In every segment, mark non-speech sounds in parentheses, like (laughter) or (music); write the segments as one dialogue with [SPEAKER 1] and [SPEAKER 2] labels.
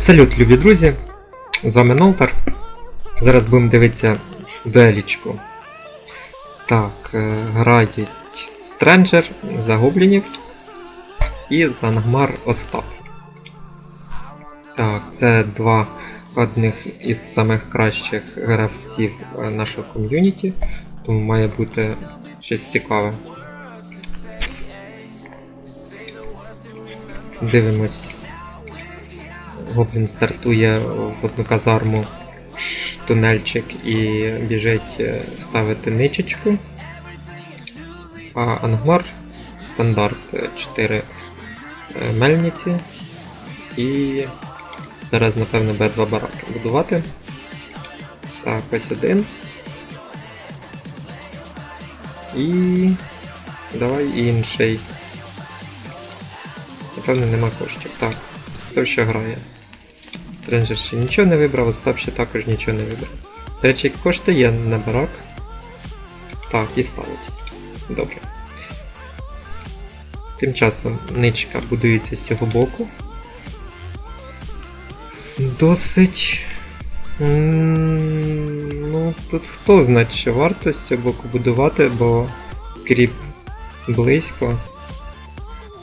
[SPEAKER 1] Салют, любі друзі! З вами Нолтар. Зараз будемо дивитися дуелічку. Так, е, грають Стренджер за гоблінів і Зангмар Остап. Так, це два одних із самих кращих гравців е, нашого ком'юніті, тому має бути щось цікаве. Дивимось. Гоблін стартує в одну казарму тунельчик і біжить е, ставити ничечку. А Ангмар стандарт 4 мельниці. І зараз, напевно, Б2 бараки будувати. Так, ось один. І. Давай інший. Напевно, нема коштів. Так. Хто що грає? Стренджер ще нічого не вибрав, Остап ще також нічого не вибрав. До речі, кошти є на барак. Так, і ставить. Добре. Тим часом ничка будується з цього боку. Досить. Ну, тут хто знає, що варто з цього боку будувати, бо кріп близько.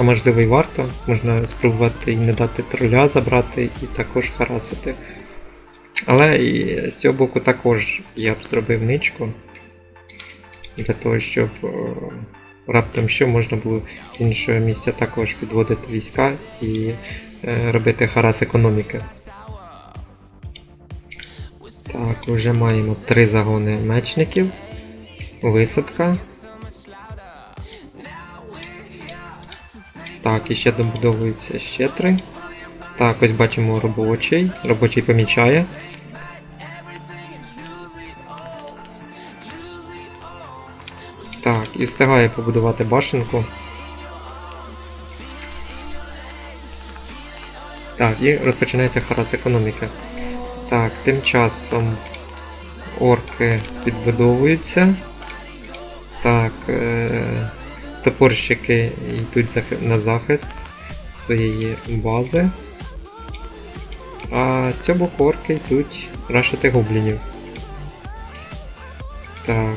[SPEAKER 1] А можливо і варто. Можна спробувати і не дати троля забрати, і також харасити. Але з цього боку також я б зробив ничку. Для того, щоб е, раптом що можна було з іншого місця також підводити війська і е, робити харас економіки. Так, вже маємо три загони мечників. Висадка. Так, і ще добудовується ще три. Так, ось бачимо робочий. Робочий помічає. Так, і встигає побудувати башенку. Так, і розпочинається харас економіки. Так, тим часом орки підбудовуються. Топорщики йдуть на захист своєї бази. А з цього боку орки йдуть рашити гоблінів. Так.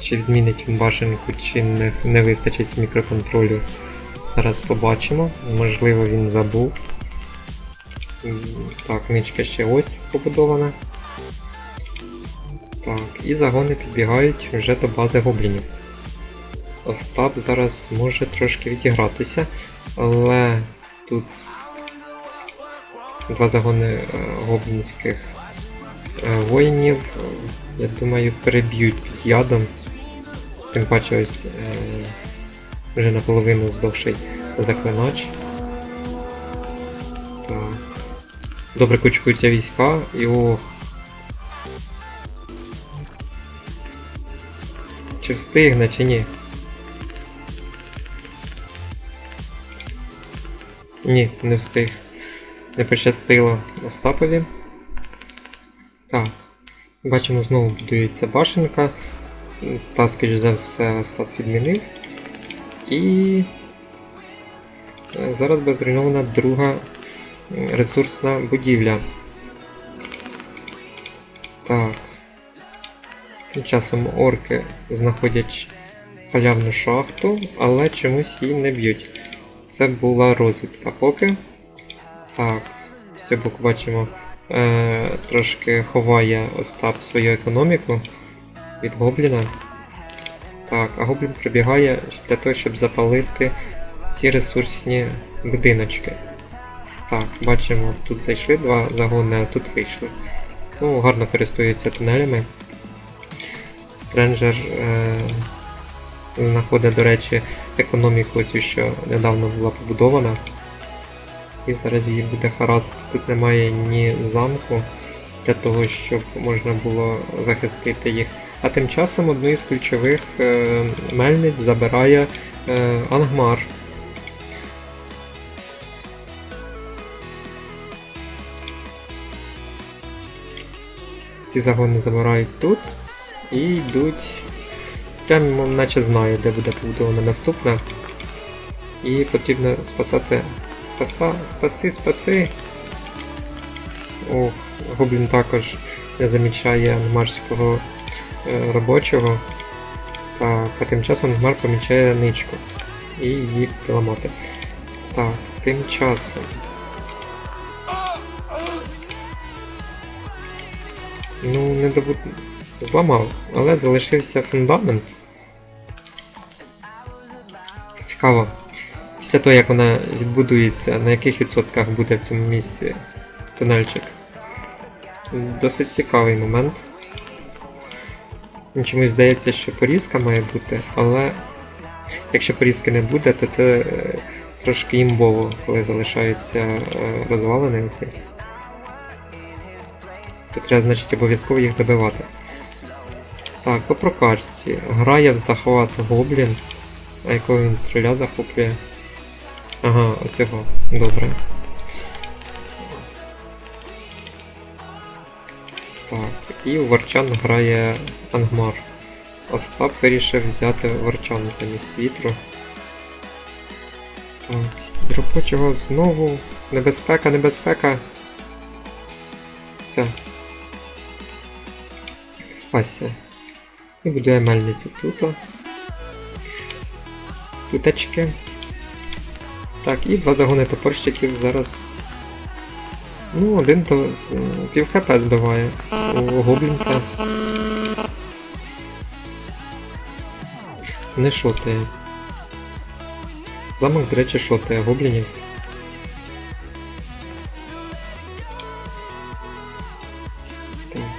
[SPEAKER 1] Чи відмінить він башенку, чи не, не вистачить мікроконтролю. Зараз побачимо. Можливо він забув. Так, ничка ще ось побудована. Так, і загони підбігають вже до бази гоблінів. Остап зараз може трошки відігратися, але тут два загони е, гоблінських е, воїнів, я думаю, переб'ють під ядом. Тим паче ось е, вже наполовину здовший заклинач. Добре кучкуються війська і ох. Чи встигне, чи ні? Ні, не встиг. Не пощастило Остапові. Так. Бачимо, знову будується башенка. Та, скоріш за все, Остап відмінив. І е, зараз буде зруйнована друга ресурсна будівля. Так. Тим часом орки знаходять халявну шахту, але чомусь її не б'ють. Це була розвідка поки. Так, боку бачимо, е, трошки ховає Остап свою економіку від гобліна. Так, а гоблін прибігає для того, щоб запалити ці ресурсні будиночки. Так, бачимо, тут зайшли два загони, а тут вийшли. Ну, гарно користуються тунелями. Стренджер е, знаходить, до речі, економіку, цю, що недавно була побудована. І зараз її буде харасити. Тут немає ні замку для того, щоб можна було захистити їх. А тим часом одну із ключових е, мельниць забирає е, Ангмар. Ці загони забирають тут і йдуть. Прямо наче знає, де буде побудована наступна. І потрібно спасати. Спаса, спаси, спаси. Ох, гоблін також не замічає анмарського е, робочого. Так, а тим часом Анмар помічає ничку. І її поламати. Так, тим часом. Ну, не добу... зламав, але залишився фундамент. Цікаво. Після того, як вона відбудується, на яких відсотках буде в цьому місці тунельчик? Досить цікавий момент. Чомусь здається, що порізка має бути, але якщо порізки не буде, то це е, трошки імбово, коли залишаються е, розвалини оці. То треба, значить, обов'язково їх добивати. Так, по прокачці. Грає в захват гоблін. А якого він троля захоплює? Ага, оцього. Добре. Так, і Варчан грає Ангмар. Остап вирішив взяти Варчан замість вітру. Так, і робочого знову. Небезпека, небезпека. Все. Спасся. І будує мельницю тут. Тутечки. Так, і два загони топорщиків зараз. Ну, один то пів хп збиває у гоблінця. Не шотає. Замок, до речі, шотає гоблінів.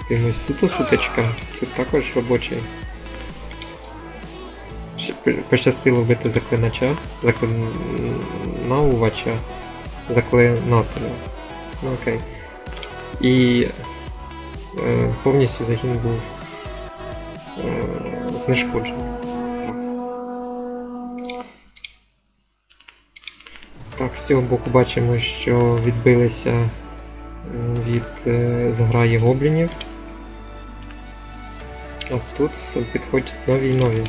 [SPEAKER 1] Дивимось, тут сутичка, тут також робочий. Пощастило вбити заклинача, заклинаувача, заклинателя. Ну окей. І е, повністю загін був е, знешкоджений. Так. так, з цього боку бачимо, що відбилися від е, зграї гоблінів. А тут все підходять нові і нові.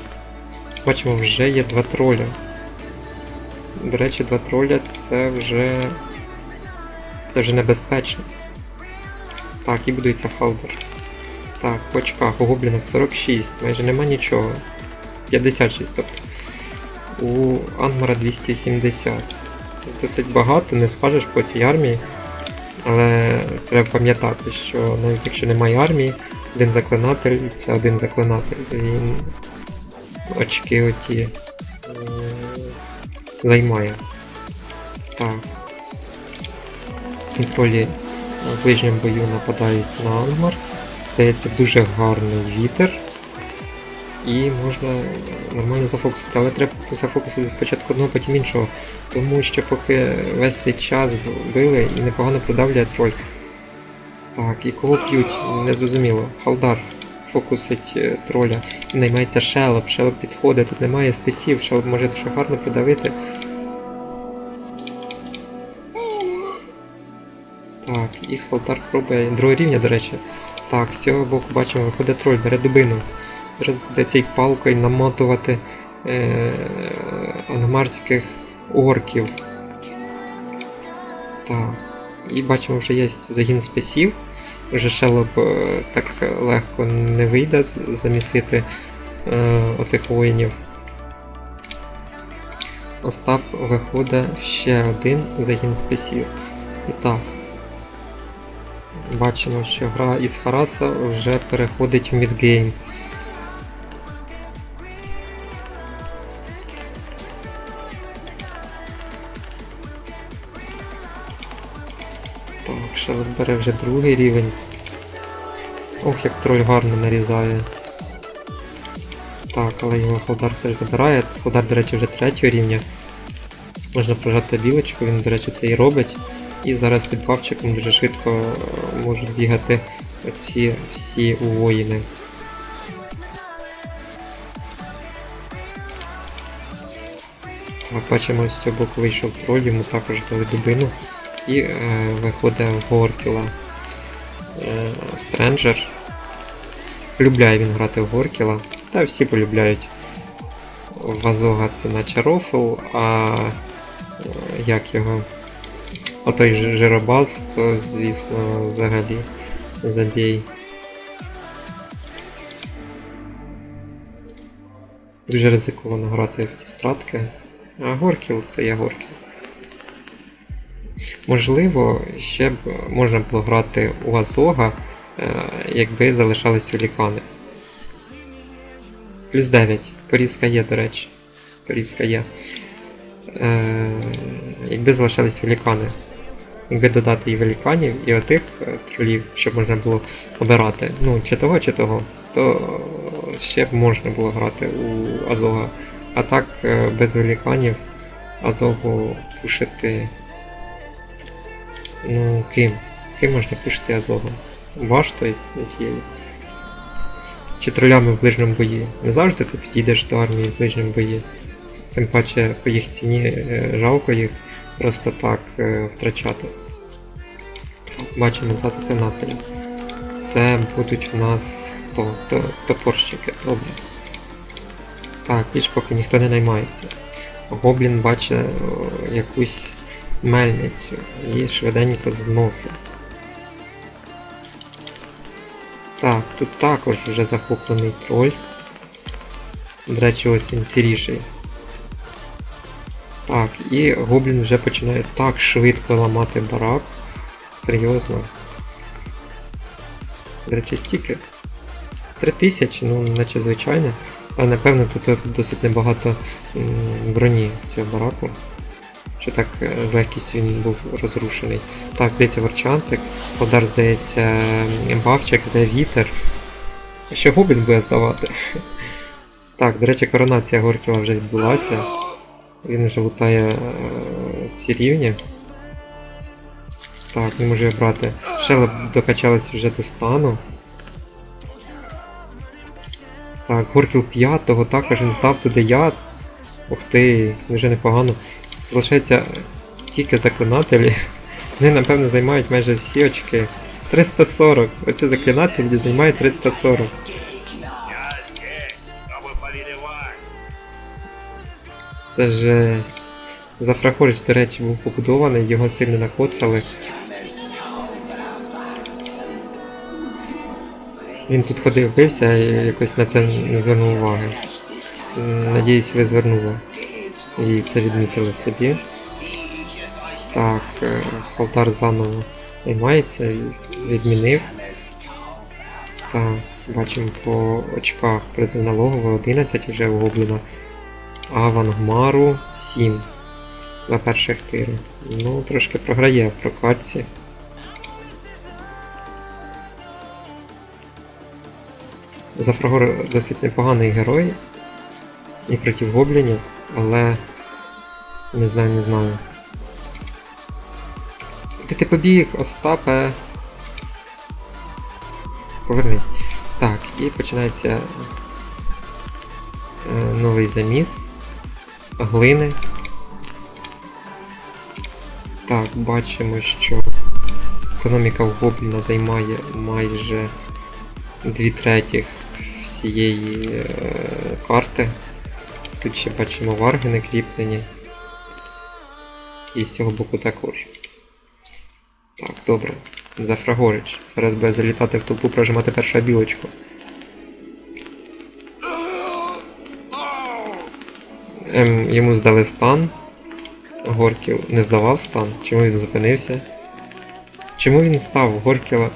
[SPEAKER 1] Бачимо, вже є два троля. До речі, два троля це вже. Це вже небезпечно. Так, і будується халдер. Так, по очках у гобліна 46, майже нема нічого. 56, тобто. У Ангмара 270. Досить багато, не скажеш по цій армії. Але треба пам'ятати, що навіть якщо немає армії, один заклинатель це один заклинатель. Він очки оті е, займає. Так. Контролі в ближньому бою нападають на Ангмар. Дається дуже гарний вітер. І можна нормально зафокусити, але треба зафокусити спочатку одного, потім іншого. Тому що поки весь цей час били і непогано продавлює троль. Так, і кого б'ють, незрозуміло. Халдар фокусить е, троля. Наймається шелоп, шелоп підходить, тут немає списів, шелоп може дуже гарно продавити. Так, і Халдар пробує другого рівня, до речі. Так, з цього боку бачимо, виходить троль, бере дубину. Зараз буде цей палкою намотувати е- ангмарських орків. Так. І бачимо, вже є загін списів. Вже шелоб е, так легко не вийде замісити е, оцих воїнів. Остап виходить ще один загін списів. І так. Бачимо, що гра із Хараса вже переходить в мідгейм. Бере вже другий рівень. Ох, як троль гарно нарізає. Так, але його Холдар все ж забирає. Холдар, до речі, вже третього рівня. Можна прожати білочку, він, до речі, це і робить. І зараз під бавчиком дуже швидко е, можуть бігати ці всі воїни. Так, бачимо, з цього боку вийшов троль, йому також дали дубину. І е, виходить Горкіла е, Стренджер. Полюбляє він грати в Горкіла. Та всі полюбляють. Вазога це наче рофл, а е, як його. А той жиробас, то звісно взагалі забій. Дуже ризиковано грати в ті стратки. А Горкіл це є Горкіл. Можливо, ще б можна було грати у Азога, е, якби залишались велікани. Плюс 9. Порізка є, до речі. Порізка є. Е, якби залишались велікани. Якби додати і веліканів, і отих е, тролів, щоб можна було обирати. Ну, чи того, чи того, то ще б можна було грати у Азога. А так, без веліканів Азогу пушити. Ну, ким? Ким можна пушити Азогу? Баштою тією. Чи тролями в ближньому бої. Не завжди ти підійдеш до армії в ближньому бої. Тим паче по їх ціні е, жалко їх просто так е, втрачати. Бачимо два заклинателя. Це будуть в нас хто? То- Топорщики, добре. Так, більш поки ніхто не наймається. Гоблін бачить якусь мельницю і швиденько зносить. Так, тут також вже захоплений троль. До речі, ось він сіріший. Так, і гоблін вже починає так швидко ламати барак. Серйозно. До речі, стільки. 3000, ну наче звичайне. Але напевно тут досить небагато броні цього бараку. Що так е, з легкістю він був розрушений. Так, здається, Ворчантик. Подар, здається, бавчик, де вітер. Ще гоблін буде здавати. (laughs) Так, до речі, коронація Горкіла вже відбулася. Він вже лутає е, ці рівні. Так, не можу я брати. Шелеп докачалась вже до стану. Так, Горкіл 5 також він здав туди яд. Ух ти, вже непогано. Залишається тільки заклинателі. Вони, напевно, займають майже всі очки. 340. Оці заклинателі займають 340.
[SPEAKER 2] Я здесь, чтобы повелевать.
[SPEAKER 1] Це жесть. Зафрахорич, до речі, був побудований, його сильно накоцали. Він тут ходив, бився і якось на це не звернув уваги. Надіюсь, ви звернули. І це відмітили собі. Так, е, Халтар заново займається, відмінив. Так, бачимо по очках призивна логова 11 вже у Гобліна. Авангмару 7 на перших тиру. Ну, трошки програє в прокатці. Зафрагор досить непоганий герой. І проти гоблінів, але. Не знаю, не знаю. Куди ти побіг, Остапе? Повернись. Так, і починається е, новий заміс. Глини. Так, бачимо, що економіка в Гобліна займає майже 2 третіх всієї е, карти. Тут ще бачимо варги не кріплені. І з цього боку також. Так, добре. Зафрагорич. Зараз буде залітати в толпу, прожимати першу білочку. Ем, йому здали стан. Горків не здавав стан. Чому він зупинився? Чому він став Горківа?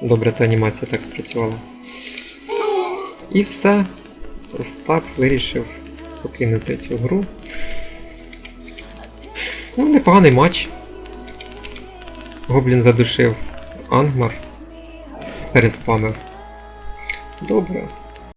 [SPEAKER 1] Добре, то анімація так спрацювала. І все. Остап вирішив покинути цю гру. Ну, непоганий матч. Гоблін задушив Ангмар. Переспамив. Добре.